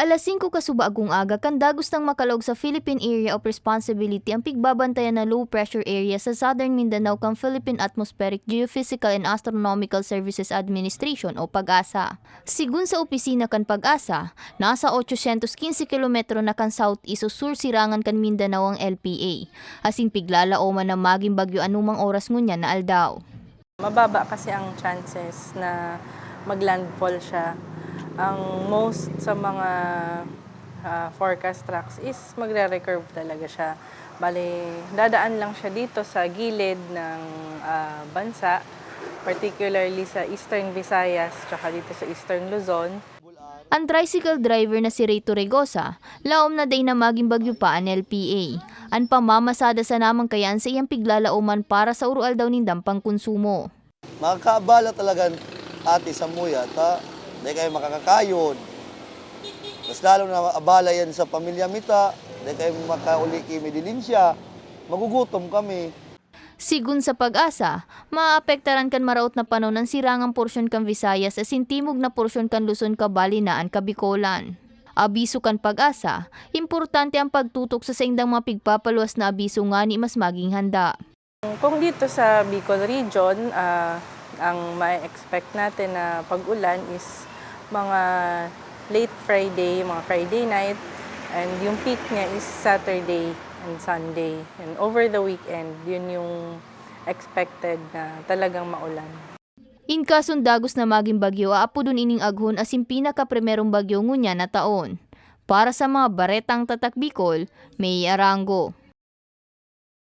Alas 5 kasuba agong aga kan dagos makalog sa Philippine Area of Responsibility ang pigbabantayan na low pressure area sa Southern Mindanao kang Philippine Atmospheric Geophysical and Astronomical Services Administration o PAGASA. Sigun sa opisina kan PAGASA, nasa 815 kilometro na kan southeast o sur sirangan kan Mindanao ang LPA. Asing piglalaoman na maging bagyo anumang oras ngunya na aldaw. Mababa kasi ang chances na maglandfall siya. Ang most sa mga ah, forecast tracks is magre-recurve talaga siya. Bale, dadaan lang siya dito sa gilid ng ah, bansa, particularly sa Eastern Visayas, tsaka dito sa Eastern Luzon. Ang tricycle driver na si Rito Regosa, laom na day na maging bagyo pa ang LPA. Ang pamamasada sa namang kayaan sa iyang piglalauman para sa urual daw nindang pangkonsumo. Makakaabala talaga ate sa muya, ta, di kayo makakakayod. Mas lalo na abala yan sa pamilya mita, di kayo makauli kimi dilinsya, magugutom kami. Sigun sa pag-asa, maapektaran kan maraot na panon ang sirangang porsyon kan Visayas at sintimog na porsyon kan Luzon kabalinaan kabikolan. Abiso kan pag-asa, importante ang pagtutok sa saindang mga pigpapaluwas na abiso nga ni mas maging handa. Kung dito sa Bicol region, ah, ang ma-expect natin na pag-ulan is mga late Friday, mga Friday night, and yung peak niya is Saturday and Sunday. And over the weekend, yun yung expected na talagang maulan. In kason dagos na maging bagyo, aapo dun ining aghon asin pinaka primerong bagyo ngunya na taon. Para sa mga baretang tatak Bicol, may arango.